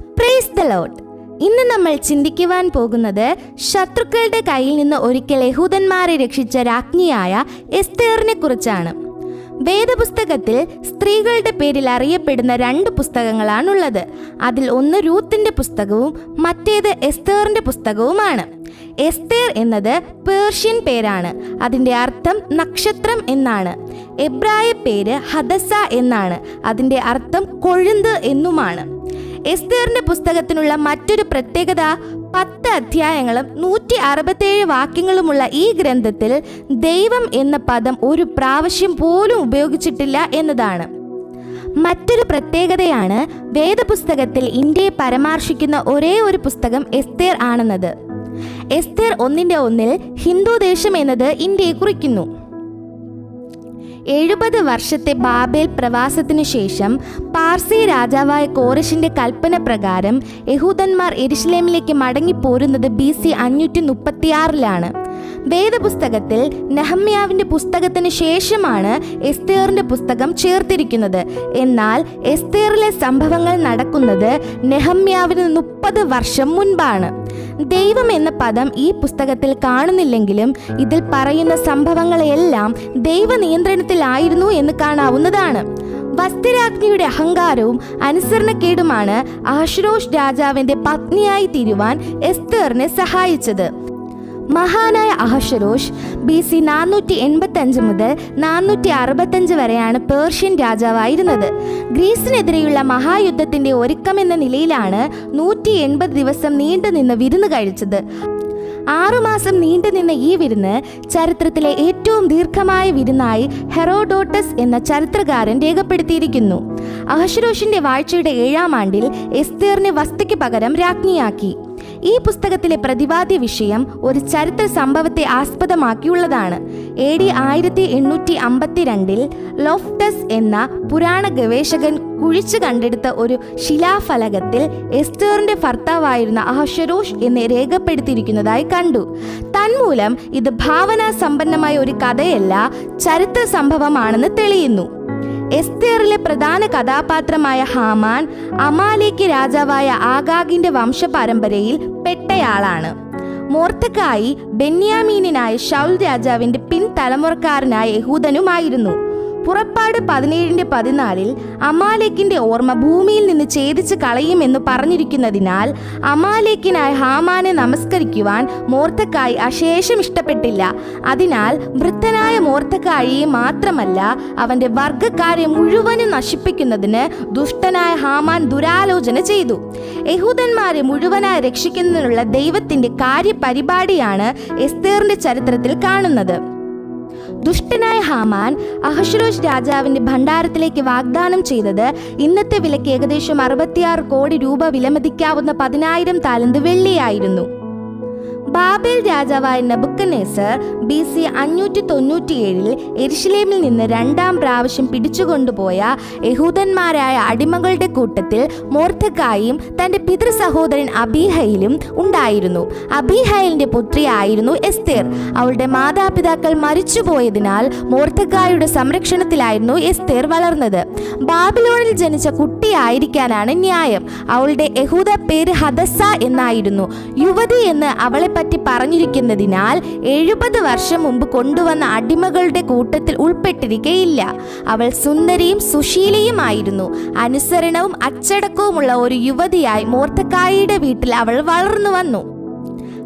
Praise the ലോട്ട് ഇന്ന് നമ്മൾ ചിന്തിക്കുവാൻ പോകുന്നത് ശത്രുക്കളുടെ കയ്യിൽ നിന്ന് ഒരിക്കൽ യഹൂദന്മാരെ രക്ഷിച്ച രാജ്ഞിയായ എസ്തേറിനെ കുറിച്ചാണ്. വേദപുസ്തകത്തിൽ സ്ത്രീകളുടെ പേരിൽ അറിയപ്പെടുന്ന രണ്ട് പുസ്തകങ്ങളാണുള്ളത്. അതിൽ ഒന്ന് രൂത്തിന്റെ പുസ്തകവും മറ്റേത് എസ്തേറിന്റെ പുസ്തകവുമാണ്. എസ്തേർ എന്നത് പേർഷ്യൻ പേരാണ്. അതിന്റെ അർത്ഥം നക്ഷത്രം എന്നാണ്. എബ്രായ പേര് ഹദസ എന്നാണ്. അതിന്റെ അർത്ഥം കൊഴുന്ത് എന്നുമാണ്. എസ്തേറിന്റെ പുസ്തകത്തിനുള്ള മറ്റൊരു പ്രത്യേകത പത്ത് അധ്യായങ്ങളും നൂറ്റി അറുപത്തേഴ് വാക്യങ്ങളുമുള്ള ഈ ഗ്രന്ഥത്തിൽ ദൈവം എന്ന പദം ഒരു പ്രാവശ്യം പോലും ഉപയോഗിച്ചിട്ടില്ല എന്നതാണ്. മറ്റൊരു പ്രത്യേകതയാണ് വേദപുസ്തകത്തിൽ ഇന്ത്യയെ പരാമർശിക്കുന്ന ഒരേ ഒരു പുസ്തകം എസ്തേർ ആണെന്നത്. എസ്തേർ ഒന്നിന്റെ ഒന്നിൽ ഹിന്ദു ദേശം എന്നത് ഇന്ത്യയെ കുറിക്കുന്നു. എഴുപത് വർഷത്തെ ബാബേൽ പ്രവാസത്തിനു ശേഷം പാർസി രാജാവായ കോറിഷിന്റെ കൽപ്പന പ്രകാരം യഹൂദന്മാർ എരുഷലേമിലേക്ക് മടങ്ങിപ്പോരുന്നത് ബി സി അഞ്ഞൂറ്റി മുപ്പത്തിയാറിലാണ്. വേദപുസ്തകത്തിൽ നെഹമ്യാവിന്റെ പുസ്തകത്തിന് ശേഷമാണ് എസ്തേറിന്റെ പുസ്തകം ചേർത്തിരിക്കുന്നത്. എന്നാൽ എസ്തേറിലെ സംഭവങ്ങൾ നടക്കുന്നത് നെഹമ്യാവിന് മുപ്പത് വർഷം മുൻപാണ്. ദൈവം എന്ന പദം ഈ പുസ്തകത്തിൽ കാണുന്നില്ലെങ്കിലും ഇതിൽ പറയുന്ന സംഭവങ്ങളെല്ലാം ദൈവ നിയന്ത്രണത്തിലായിരുന്നു എന്ന് കാണാവുന്നതാണ്. വസ്തിരാജ്ഞിയുടെ അഹങ്കാരവും അനുസരണക്കേടുമാണ് ആഷ്രോഷ് രാജാവിന്റെ പത്നിയായി തീരുവാൻ എസ്തേറിനെ സഹായിച്ചത്. മഹാനായ അഹഷരോഷ് ബി സി നാനൂറ്റി എൺപത്തി അഞ്ച് മുതൽ നാനൂറ്റി അറുപത്തഞ്ച് വരെയാണ് പേർഷ്യൻ രാജാവായിരുന്നത്. ഗ്രീസിനെതിരെയുള്ള മഹായുദ്ധത്തിന്റെ ഒരുക്കമെന്ന നിലയിലാണ് നൂറ്റി എൺപത് ദിവസം നീണ്ടുനിന്ന് വിരുന്ന് കഴിച്ചത്. ആറുമാസം നീണ്ടുനിന്ന ഈ വിരുന്ന് ചരിത്രത്തിലെ ഏറ്റവും ദീർഘമായ വിരുന്നായി ഹെറോഡോട്ടസ് എന്ന ചരിത്രകാരൻ രേഖപ്പെടുത്തിയിരിക്കുന്നു. അഹഷരോഷിന്റെ വാഴ്ചയുടെ ഏഴാം ആണ്ടിൽ എസ്തേറിനെ വസ്തുക്ക് പകരം രാജ്ഞിയാക്കി. ഈ പുസ്തകത്തിലെ പ്രതിപാദ്യ വിഷയം ഒരു ചരിത്ര സംഭവത്തെ ആസ്പദമാക്കിയുള്ളതാണ്. എ ഡി ആയിരത്തി എണ്ണൂറ്റി അമ്പത്തിരണ്ടിൽ ലോഫ്റ്റസ് എന്ന പുരാണ ഗവേഷകൻ കുഴിച്ചു കണ്ടെടുത്ത ഒരു ശിലാഫലകത്തിൽ എസ്റ്റേറിന്റെ ഭർത്താവായിരുന്ന അഹഷരോഷ് എന്ന് രേഖപ്പെടുത്തിയിരിക്കുന്നതായി കണ്ടു. തന്മൂലം ഇത് ഭാവനാ സമ്പന്നമായ ഒരു കഥയല്ല ചരിത്ര സംഭവമാണെന്ന് തെളിയുന്നു. എസ്തേറിലെ പ്രധാന കഥാപാത്രമായ ഹാമാൻ അമാലേക്ക് രാജാവായ ആഗാഗിന്റെ വംശപാരമ്പരയിൽ പെട്ടയാളാണ്. മോർത്തക്കായി ബെന്യാമീനായ ഷൗൽ രാജാവിന്റെ പിൻതലമുറക്കാരനായ യഹൂദനുമായിരുന്നു. പുറപ്പാട് പതിനേഴിന്റെ പതിനാലിൽ അമാലേക്കിന്റെ ഓർമ്മ ഭൂമിയിൽ നിന്ന് ഛേദിച്ച് കളയുമെന്ന് പറഞ്ഞിരിക്കുന്നതിനാൽ അമാലേക്കിനായി ഹാമാനെ നമസ്കരിക്കുവാൻ മോർത്തക്കായി അശേഷം ഇഷ്ടപ്പെട്ടില്ല. അതിനാൽ വൃദ്ധനായ മോർത്തക്കായിയെ മാത്രമല്ല അവന്റെ വർഗക്കാരെ മുഴുവനും നശിപ്പിക്കുന്നതിന് ദുഷ്ടനായ ഹാമാൻ ദുരാലോചന ചെയ്തു. യഹൂദന്മാരെ മുഴുവനായി രക്ഷിക്കുന്നതിനുള്ള ദൈവത്തിന്റെ കാര്യപരിപാടിയാണ് എസ്തേറിന്റെ ചരിത്രത്തിൽ കാണുന്നത്. ദുഷ്ടനായ ഹാമാൻ അഹഷരോഷ് രാജാവിന്റെ ഭണ്ഡാരത്തിലേക്ക് വാഗ്ദാനം ചെയ്തത് ഇന്നത്തെ വിലയ്ക്ക് ഏകദേശം അറുപത്തിയാറ് കോടി രൂപ വിലമതിക്കാവുന്ന പതിനായിരം താലന്ത് വെള്ളിയായിരുന്നു. ബാബേൽ രാജാവായ നബുക്കനേസർ ബി സി അഞ്ഞൂറ്റി തൊണ്ണൂറ്റിയേഴിൽ എരിശിലേമിൽ നിന്ന് രണ്ടാം പ്രാവശ്യം പിടിച്ചുകൊണ്ടുപോയ യഹൂദന്മാരായ അടിമകളുടെ കൂട്ടത്തിൽ മോർത്തക്കായും തന്റെ പിതൃ സഹോദരൻ അബീഹയിലും ഉണ്ടായിരുന്നു. അബീഹയിലിന്റെ പുത്രിയായിരുന്നു എസ്തേർ. അവളുടെ മാതാപിതാക്കൾ മരിച്ചുപോയതിനാൽ മോർത്തക്കായുടെ സംരക്ഷണത്തിലായിരുന്നു എസ്തേർ വളർന്നത്. ബാബിലോണിൽ ജനിച്ച കുട്ടിയായിരിക്കാനാണ് ന്യായം. അവളുടെ യഹൂദ പേര് ഹദസ എന്നായിരുന്നു. യുവതി എന്ന് അവളെ പറ്റി പറഞ്ഞിരിക്കുന്നതിനാൽ എഴുപത് വർഷം മുമ്പ് കൊണ്ടുവന്ന അടിമകളുടെ കൂട്ടത്തിൽ ഉൾപ്പെട്ടിരിക്കയില്ല. അവൾ സുന്ദരിയും സുശീലയുമായിരുന്നു. അനുസരണവും അച്ചടക്കവുമുള്ള ഒരു യുവതിയായി മോർത്തക്കായിയുടെ വീട്ടിൽ അവൾ വളർന്നു വന്നു.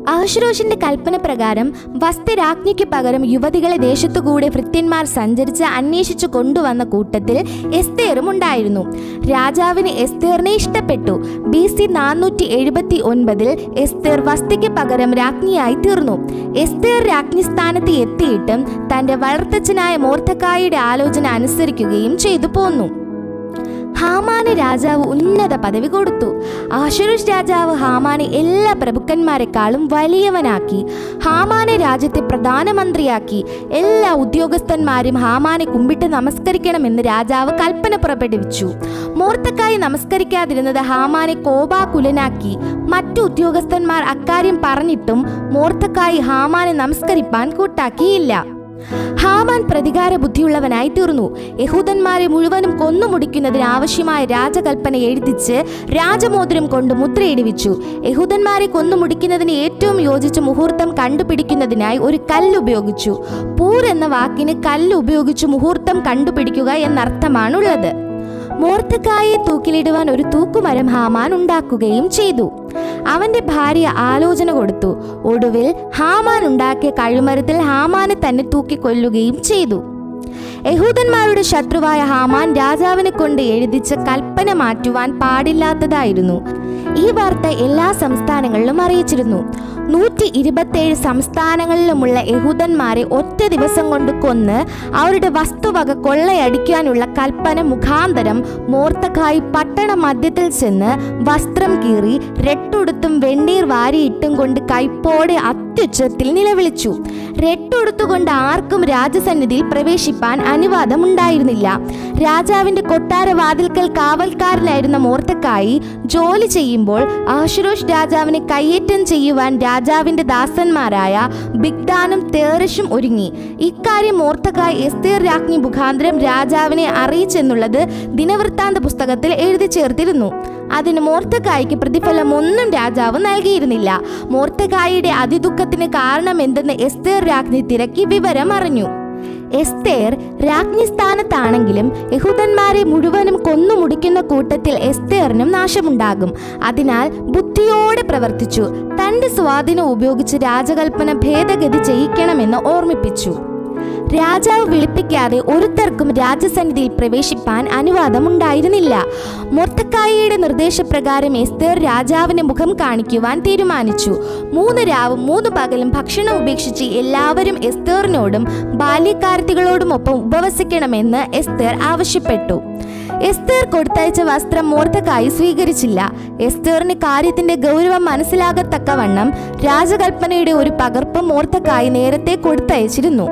അഹശ്രോഷിന്റെ കൽപ്പന പ്രകാരം വസ്തുരാജ്ഞിക്ക് പകരം യുവതികളെ ദേശത്തുകൂടെ ഭൃത്യന്മാർ സഞ്ചരിച്ച് അന്വേഷിച്ചു കൊണ്ടുവന്ന കൂട്ടത്തിൽ എസ്തേറും ഉണ്ടായിരുന്നു. രാജാവിന് എസ്തേറിനെ ഇഷ്ടപ്പെട്ടു. ബി സി നാനൂറ്റി എഴുപത്തി ഒൻപതിൽ എസ്തേർ വസ്തിക്ക് പകരം രാജ്ഞിയായി തീർന്നു. എസ്തേർ രാജ്ഞി സ്ഥാനത്ത് എത്തിയിട്ടും തന്റെ വളർത്തച്ഛനായ മോർത്തക്കായുടെ ആലോചന അനുസരിക്കുകയും ചെയ്തു പോന്നു. ഹാമാന് രാജാവ് ഉന്നത പദവി കൊടുത്തു. ആശുരുഷ് രാജാവ് ഹാമാനെ എല്ലാ പ്രഭുക്കന്മാരെക്കാളും വലിയവനാക്കി. ഹാമാനെ രാജ്യത്തെ പ്രധാനമന്ത്രിയാക്കി. എല്ലാ ഉദ്യോഗസ്ഥന്മാരും ഹാമാനെ കുമ്പിട്ട് നമസ്കരിക്കണമെന്ന് രാജാവ് കൽപ്പന പുറപ്പെടുവിച്ചു. മൂർത്തക്കായി നമസ്കരിക്കാതിരുന്നത് ഹാമാനെ കോപാകുലനാക്കി. മറ്റു ഉദ്യോഗസ്ഥന്മാർ അക്കാര്യം പറഞ്ഞിട്ടും മൂർത്തക്കായി ഹാമാനെ നമസ്കരിപ്പാൻ കൂട്ടാക്കിയില്ല. ഹാമാൻ പ്രതികാര ബുദ്ധിയുള്ളവനായി തീർന്നു യഹൂദന്മാരെ മുഴുവനും കൊന്നുമുടിക്കുന്നതിന് ആവശ്യമായ രാജകൽപ്പന എഴുതിച്ച് രാജമോതിരം കൊണ്ട് മുദ്രയിടിവിച്ചു. യഹൂദന്മാരെ കൊന്നുമുടിക്കുന്നതിന് ഏറ്റവും യോജിച്ച മുഹൂർത്തം കണ്ടുപിടിക്കുന്നതിനായി ഒരു കല്ല് ഉപയോഗിച്ചു പൂർ എന്ന വാക്കിന് കല്ല് ഉപയോഗിച്ച് മുഹൂർത്തം കണ്ടുപിടിക്കുക എന്നർത്ഥമാണുള്ളത്. മോർത്തക്കായെ തൂക്കിലിടുവാൻ ഒരു തൂക്കുമരം ഹാമാൻ ഉണ്ടാക്കുകയും ചെയ്തു. അവന്റെ ഭാര്യ ആലോചന കൊടുത്തു. ഒടുവിൽ ഹാമാൻ ഉണ്ടാക്കിയ കഴുമരത്തിൽ ഹാമാനെ തന്നെ തൂക്കിക്കൊല്ലുകയും ചെയ്തു. യഹൂദന്മാരുടെ ശത്രുവായ ഹാമാൻ രാജാവിനെ കൊണ്ട് എഴുതിച്ച കൽപ്പന മാറ്റുവാൻ പാടില്ലാത്തതായിരുന്നു. ഈ വാർത്ത എല്ലാ സംസ്ഥാനങ്ങളിലും അറിയിച്ചിരുന്നു. ഇരുപത്തേഴ് സംസ്ഥാനങ്ങളിലുമുള്ള യഹൂദന്മാരെ ഒറ്റ ദിവസം കൊണ്ട് കൊന്ന് അവരുടെ വസ്തുവക കൊള്ളയടിക്കാനുള്ള കൽപ്പന മുഖാന്തരം മോർത്തക്കായി പട്ടണ മധ്യത്തിൽ ചെന്ന് വസ്ത്രം കീറി രട്ടുടുത്തും വെണ്ണീർ വാരിയിട്ടും കൊണ്ട് കൈപ്പോടെ അത്യുച്ചത്തിൽ നിലവിളിച്ചു. രട്ടുടുത്തുകൊണ്ട് ആർക്കും രാജസന്നിധിയിൽ പ്രവേശിപ്പാൻ അനുവാദം ഉണ്ടായിരുന്നില്ല രാജാവിന്റെ കൊട്ടാരവാതിൽക്കൽ കാവൽക്കാരനായിരുന്ന മോർത്തക്കായി ജോലി ചെയ്യുമ്പോൾ അഹശ്വരോഷ് രാജാവിനെ കയ്യേറ്റം ചെയ്യുവാൻ രാജാവിന്റെ ദാസന്മാരായ ബിഗ്ദാനും തേറിഷും ഒരുങ്ങി. ഇക്കാര്യം മോർത്തക്കായി എസ്തേർ രാജ്ഞി മുഖാന്തരം രാജാവിനെ അറിയിച്ചെന്നുള്ളത് ദിനവൃത്താന്ത പുസ്തകത്തിൽ എഴുതി ചേർത്തിരുന്നു. അതിന് മോർത്തക്കായ്ക്ക് പ്രതിഫലം ഒന്നും രാജാവ് നൽകിയിരുന്നില്ല. മോർത്തക്കായുടെ അതിദുഃഖത്തിന് കാരണം എന്തെന്ന് എസ്തേർ രാജ്ഞി തിരക്കി വിവരം അറിഞ്ഞു. എസ്തേർ രാജ്ഞി സ്ഥാനത്താണെങ്കിലും യഹൂദന്മാരെ മുഴുവനും കൊന്നു മുടിക്കുന്ന കൂട്ടത്തിൽ എസ്തേറിനും നാശമുണ്ടാകും. അതിനാൽ ബുദ്ധിയോടെ പ്രവർത്തിച്ചു. തന്റെ സ്വാധീനം ഉപയോഗിച്ച് രാജകൽപ്പന ഭേദഗതി ചെയ്യിക്കണമെന്ന് ഓർമ്മിപ്പിച്ചു. രാജാവ് വിളിപ്പിക്കാതെ ഒരുത്തർക്കും രാജസന്നിധിയിൽ പ്രവേശിപ്പാൻ അനുവാദമുണ്ടായിരുന്നില്ല. മൊർത്തക്കായയുടെ നിർദ്ദേശപ്രകാരം എസ്തർ രാജാവിന് മുഖം കാണിക്കുവാൻ തീരുമാനിച്ചു. മൂന്ന് രാവും മൂന്ന് പകലും ഭക്ഷണം ഉപേക്ഷിച്ച് എല്ലാവരും എസ്തേറിനോടും ബാല്യക്കാരത്തികളോടുമൊപ്പം ഉപവസിക്കണമെന്ന് എസ്തർ ആവശ്യപ്പെട്ടു. എസ്തേർ കൊടുത്തയച്ച വസ്ത്രം മോർത്തക്കായി സ്വീകരിച്ചില്ല. എസ്തേറിന് കാര്യത്തിന്റെ ഗൗരവം മനസ്സിലാകത്തക്കവണ്ണം രാജകൽപ്പനയുടെ ഒരു പകർപ്പ് മോർത്തക്കായി നേരത്തെ കൊടുത്തയച്ചിരുന്നു.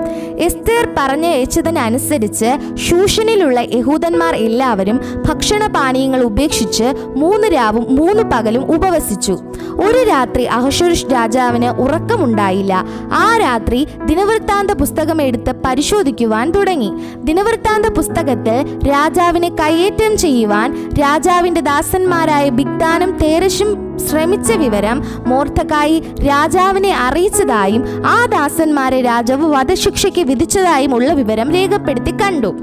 എസ്തേർ പറഞ്ഞയച്ചതിനനുസരിച്ച് ഷൂഷനിലുള്ള യഹൂദന്മാർ എല്ലാവരും ഭക്ഷണപാനീയങ്ങൾ ഉപേക്ഷിച്ച് മൂന്ന് രാവും മൂന്ന് പകലും ഉപവസിച്ചു. ഒരു രാത്രി അഹശുരുഷ് രാജാവിന് ഉറക്കമുണ്ടായില്ല. ആ രാത്രി ദിനവൃത്താന്ത പുസ്തകം എടുത്ത് പരിശോധിക്കുവാൻ തുടങ്ങി. ദിനവൃത്താന്ത പുസ്തകത്തിൽ രാജാവിനെ കയ്യേറ്റം ചെയ്യുവാൻ രാജാവിന്റെ ദാസന്മാരായ ബിഗ്ദാനും തേരശും ശ്രമിച്ച വിവരം മോർത്തക്കായി രാജാവിനെ അറിയിച്ചതായും ആ ദാസന്മാരെ രാജാവ് വധശിക്ഷയ്ക്ക് വിധിച്ചതായും ഉള്ള വിവരം രേഖപ്പെടുത്തി കണ്ടു.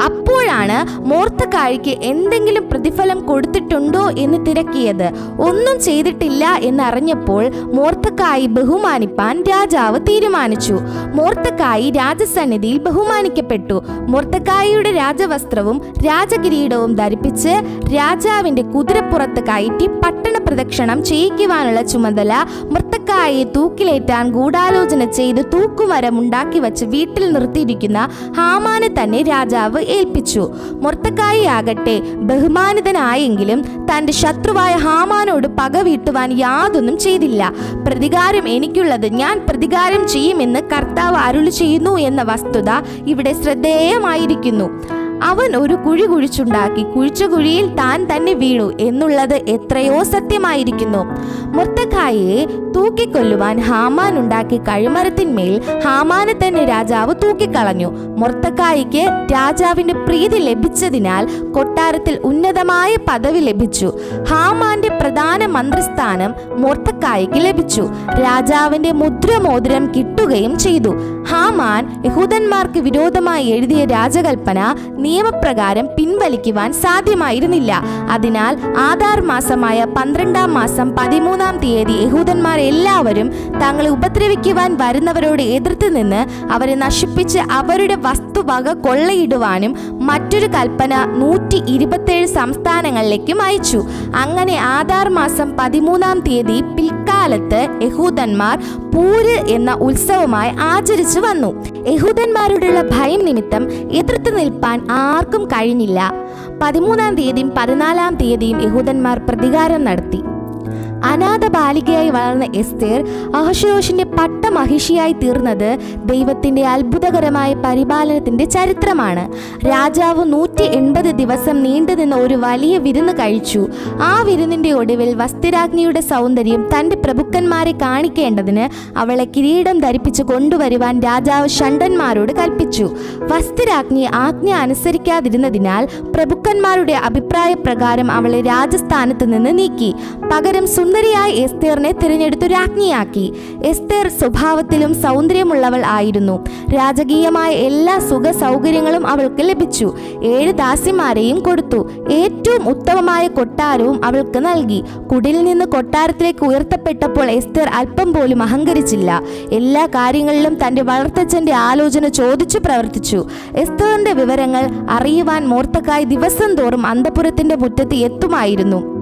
അപ്പോഴാണ് മോർത്തക്കാഴിക്ക് എന്തെങ്കിലും പ്രതിഫലം കൊടുത്തിട്ടുണ്ടോ എന്ന് തിരക്കിയത്. ഒന്നും ചെയ്തിട്ടില്ല എന്നറിഞ്ഞപ്പോൾ മോർത്തക്കായി ബഹുമാനിപ്പാൻ രാജാവ് തീരുമാനിച്ചു. മോർത്തക്കായി രാജസന്നിധിയിൽ ബഹുമാനിക്കപ്പെട്ടു. മോർത്തക്കായിയുടെ രാജവസ്ത്രവും രാജകിരീടവും ധരിപ്പിച്ച് രാജാവിന്റെ കുതിരപ്പുറത്ത് കയറ്റി പട്ടണ പ്രദക്ഷിണം ചെയ്യിക്കുവാനുള്ള ചുമതല മൃത്തക്കായെ തൂക്കിലേറ്റാൻ ഗൂഢാലോചന ചെയ്ത് തൂക്കുമരം ഉണ്ടാക്കി വച്ച് വീട്ടിൽ നിർത്തിയിരിക്കുന്ന ഹാമാനെ തന്നെ രാജാവ് ഏൽപ്പിച്ചു. മുർത്തക്കായി ആകട്ടെ ബഹുമാനിതനായെങ്കിലും തന്റെ ശത്രുവായ ഹാമാനോട് പക വീട്ടുവാൻ യാതൊന്നും ചെയ്തില്ല. പ്രതികാരം എനിക്കുള്ളത് ഞാൻ പ്രതികാരം ചെയ്യുമെന്ന് കർത്താവ് അരുളി ചെയ്യുന്നു എന്ന വസ്തുത ഇവിടെ ശ്രദ്ധേയമായിരിക്കുന്നു. അവൻ ഒരു കുഴി കുഴിച്ചുണ്ടാക്കി. കുഴിച്ച കുഴിയിൽ താൻ തന്നെ വീണു എന്നുള്ളത് എത്രയോ സത്യമായിരിക്കുന്നു. മുർത്തഖായെ തൂക്കിക്കൊല്ലുവാൻ ഹാമാൻ ഉണ്ടാക്കി കഴിമരത്തിന്മേൽ ഹാമാനെ തന്നെ രാജാവ് തൂക്കിക്കളഞ്ഞു. മുർത്തക്കായിക്ക് രാജാവിന്റെ പ്രീതി ലഭിച്ചതിനാൽ കൊട്ടാരത്തിൽ ഉന്നതമായ പദവി ലഭിച്ചു. ഹാമാന്റെ പ്രധാന മന്ത്രിസ്ഥാനം മുർത്തക്കായിക്ക് ലഭിച്ചു. രാജാവിന്റെ മുദ്രമോതിരം കിട്ടുകയും ചെയ്തു. ഹാമാൻ യഹൂദന്മാർക്ക് വിരോധമായി എഴുതിയ രാജകൽപ്പന നിയമപ്രകാരം പിൻവലിക്കുവാൻ സാധ്യമായിരുന്നില്ല. അതിനാൽ ആധാർ മാസമായ പന്ത്രണ്ടാം മാസം പതിമൂന്നാം തീയതി യഹൂദന്മാർ എല്ലാവരും തങ്ങളെ ഉപദ്രവിക്കുവാൻ വരുന്നവരോട് എതിർത്ത് നിന്ന് അവരെ നശിപ്പിച്ച് അവരുടെ വസ്തുവക കൊള്ളയിടുവാനും മറ്റൊരു കൽപ്പന നൂറ്റി ഇരുപത്തേഴ് സംസ്ഥാനങ്ങളിലേക്കും അയച്ചു. അങ്ങനെ ആധാർ മാസം പതിമൂന്നാം തീയതി പിൽക്കാലത്ത് യഹൂദന്മാർ പൂര് എന്ന ഉത്സവമായി ആചരിച്ചു വന്നു. യഹൂദന്മാരോടുള്ള ഭയം നിമിത്തം എതിർത്ത് നിൽപ്പാൻ ആർക്കും കഴിഞ്ഞില്ല. പതിമൂന്നാം തീയതിയും പതിനാലാം തീയതിയും യഹൂദന്മാർ പ്രതികാരം നടത്തി. അനാഥ ബാലികയായി വളർന്ന എസ്തേർ അഹശ്വരോഷിന്റെ പട്ടമഹിഷിയായി തീർന്നത് ദൈവത്തിന്റെ അത്ഭുതകരമായ പരിപാലനത്തിന്റെ ചരിത്രമാണ്. രാജാവ് നൂറ്റി എൺപത് ദിവസം നീണ്ടുനിന്ന ഒരു വലിയ വിരുന്ന് കഴിച്ചു. ആ വിരുന്നിന്റെ ഒടുവിൽ വസ്തിരാജ്ഞിയുടെ സൗന്ദര്യം തന്റെ പ്രഭുക്കന്മാരെ കാണിക്കേണ്ടതിന് അവളെ കിരീടം ധരിപ്പിച്ച് കൊണ്ടുവരുവാൻ രാജാവ് ഷണ്ടന്മാരോട് കൽപ്പിച്ചു. വസ്തിരാജ്ഞി ആജ്ഞ അനുസരിക്കാതിരുന്നതിനാൽ പ്രഭുക്കന്മാരുടെ അഭിപ്രായ പ്രകാരം അവളെ രാജസ്ഥാനത്ത് നിന്ന് നീക്കി. പകരം സുന്ദരിയായ എസ്തേറിനെ തിരഞ്ഞെടുത്തു രാജ്ഞിയാക്കി. എസ്തേർ സ്വഭാവത്തിലും സൗന്ദര്യമുള്ളവൾ ആയിരുന്നു. രാജകീയമായ എല്ലാ സുഖ സൗകര്യങ്ങളും അവൾക്ക് ലഭിച്ചു. ഏഴ് ദാസിമാരെയും കൊടുത്തു. ഏറ്റവും ഉത്തമമായ കൊട്ടാരവും അവൾക്ക് നൽകി. കുടിൽ നിന്ന് കൊട്ടാരത്തിലേക്ക് ഉയർത്തപ്പെട്ടപ്പോൾ എസ്തേർ അല്പം പോലും അഹങ്കരിച്ചില്ല. എല്ലാ കാര്യങ്ങളിലും തന്റെ വളർത്തച്ഛന്റെ ആലോചന ചോദിച്ചു പ്രവർത്തിച്ചു. എസ്തേറിന്റെ വിവരങ്ങൾ അറിയുവാൻ മോർത്തക്കായി ദിവസം തോറും അന്തപുരത്തിന്റെ മുറ്റത്ത് എത്തുമായിരുന്നു.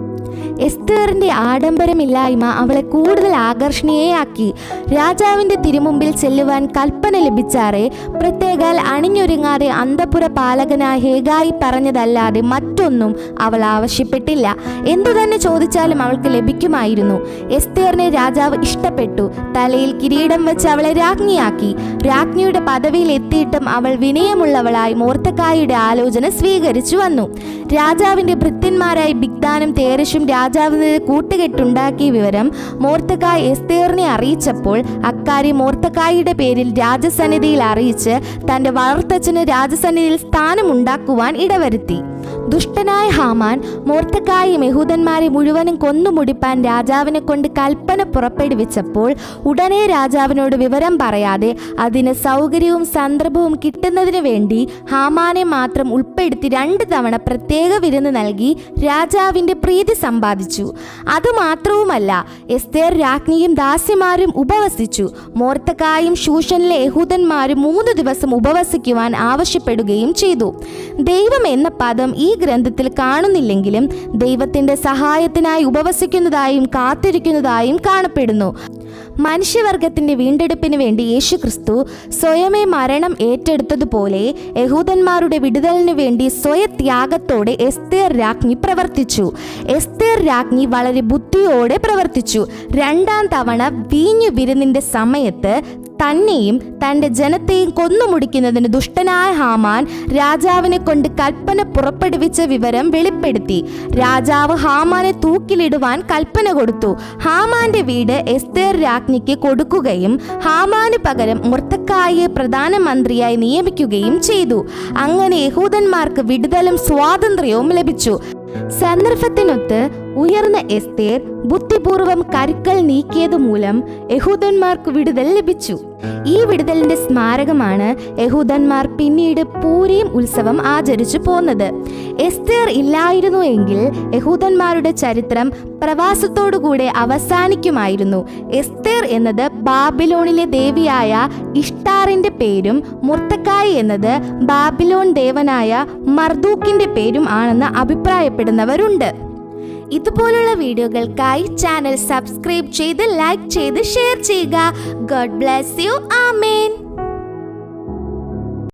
എസ്തേറിന്റെ ആഡംബരമില്ലായ്മ അവളെ കൂടുതൽ ആകർഷണീയയാക്കി. രാജാവിന്റെ തിരുമുമ്പിൽ ചെല്ലുവാൻ കൽപ്പന ലഭിച്ചാറേ പ്രത്യേകാൽ അണിഞ്ഞൊരുങ്ങാതെ അന്തപുര പാലകനായ ഹേഗായി പറഞ്ഞതല്ലാതെ മറ്റൊന്നും അവൾ ആവശ്യപ്പെട്ടില്ല. എന്തു തന്നെ ചോദിച്ചാലും അവൾക്ക് ലഭിക്കുമായിരുന്നു. എസ്തേറിനെ രാജാവ് ഇഷ്ടപ്പെട്ടു. തലയിൽ കിരീടം വെച്ച് അവളെ രാജ്ഞിയാക്കി. രാജ്ഞിയുടെ പദവിയിൽ എത്തിയിട്ടും അവൾ വിനയമുള്ളവളായി മോർത്തക്കായുടെ ആലോചന സ്വീകരിച്ചു വന്നു. രാജാവിന്റെ ഭൃത്യന്മാരായ ബിഗ്ദാനും തേരശും രാജാവിന് കൂട്ടുകെട്ടുണ്ടാക്കിയ വിവരം മോർത്തക്കായ് എസ്തേറിനെ അറിയിച്ചപ്പോൾ അക്കാര്യം മോർത്തക്കായുടെ പേരിൽ രാജസന്നിധിയിൽ അറിയിച്ച് തന്റെ വളർത്തച്ഛന് രാജസന്നിധിയിൽ സ്ഥാനമുണ്ടാക്കുവാൻ ഇടവരുത്തി. ദുഷ്ടനായ ഹാമാൻ മോർത്തക്കായി യഹൂദന്മാരെ മുഴുവനും കൊന്നുമുടിപ്പാൻ രാജാവിനെ കൊണ്ട് കൽപ്പന പുറപ്പെടുവിച്ചപ്പോൾ ഉടനെ രാജാവിനോട് വിവരം പറയാതെ അതിന് സൗകര്യവും സന്ദർഭവും കിട്ടുന്നതിന് വേണ്ടി ഹാമാനെ മാത്രം ഉൾപ്പെടുത്തി രണ്ട് തവണ പ്രത്യേക വിരുന്ന് നൽകി രാജാവിന്റെ പ്രീതി സമ്പാദിച്ചു. അതുമാത്രവുമല്ല എസ്തേർ രാജ്ഞിയും ദാസിമാരും ഉപവസിച്ചു. മോർത്തക്കായും ശൂഷനിലെ യഹൂദന്മാരും മൂന്ന് ദിവസം ഉപവസിക്കുവാൻ ആവശ്യപ്പെടുകയും ചെയ്തു. ദൈവം എന്ന പദം ഈ ഗ്രന്ഥത്തിൽ കാണുന്നില്ലെങ്കിലും ദൈവത്തിന്റെ സഹായത്തിനായി ഉപവസിക്കുന്നതായും കാത്തിരിക്കുന്നതായും കാണപ്പെടുന്നു. മനുഷ്യവർഗത്തിന്റെ വീണ്ടെടുപ്പിന് വേണ്ടി യേശു ക്രിസ്തു സ്വയമേ മരണം ഏറ്റെടുത്തതുപോലെ യഹൂദന്മാരുടെ വിടുതലിനു വേണ്ടി സ്വയത്യാഗത്തോടെ എസ്തേർ രാജ്ഞി പ്രവർത്തിച്ചു. എസ്തേർ രാജ്ഞി വളരെ ബുദ്ധിയോടെ പ്രവർത്തിച്ചു. രണ്ടാം തവണ വീഞ്ഞു വിരുന്നിന്റെ സമയത്ത് തന്നെയും തന്റെ ജനത്തെയും കൊന്നുമുടിക്കുന്നതിന് ദുഷ്ടനായ ഹാമാൻ രാജാവിനെ കൊണ്ട് കൽപ്പന പുറപ്പെടുവിച്ച വിവരം വെളിപ്പെടുത്തി. രാജാവ് ഹാമാനെ തൂക്കിലിടുവാൻ കൽപ്പന കൊടുത്തു. ഹാമാന്റെ വീട് എസ്തേർ രാജ്ഞിക്ക് കൊടുക്കുകയും ഹാമാന് പകരം മുർത്തക്കായെ പ്രധാനമന്ത്രിയായി നിയമിക്കുകയും ചെയ്തു. അങ്ങനെ യഹൂദന്മാർക്ക് വിടുതലും സ്വാതന്ത്ര്യവും ലഭിച്ചു. സന്ദർഭത്തിനൊത്ത് ഉയർന്ന എസ്തേർ ബുദ്ധിപൂർവം കരുക്കൾ നീക്കിയത് മൂലം യഹൂദന്മാർക്ക് വിടുതൽ ലഭിച്ചു. ഈ വിടുതലിന്റെ സ്മാരകമാണ് യഹൂദന്മാർ പിന്നീട് പൂരിയും ഉത്സവം ആചരിച്ചു പോന്നത്. എസ്തേർ ഇല്ലായിരുന്നു എങ്കിൽ യഹൂദന്മാരുടെ ചരിത്രം പ്രവാസത്തോടുകൂടെ അവസാനിക്കുമായിരുന്നു. എസ്തേർ എന്നത് ബാബിലോണിലെ ദേവിയായ ഇഷ്ടാറിന്റെ പേരും മുർത്തക്കായ് എന്നത് ബാബിലോൺ ദേവനായ മർദൂക്കിന്റെ പേരും ആണെന്ന് അഭിപ്രായപ്പെടുന്നവരുണ്ട്. ഇതുപോലുള്ള വീഡിയോകൾക്കായി ചാനൽ സബ്സ്ക്രൈബ് ചെയ്ത് ലൈക്ക് ചെയ്ത് ഷെയർ ചെയ്യുക. God bless you. ആമേൻ.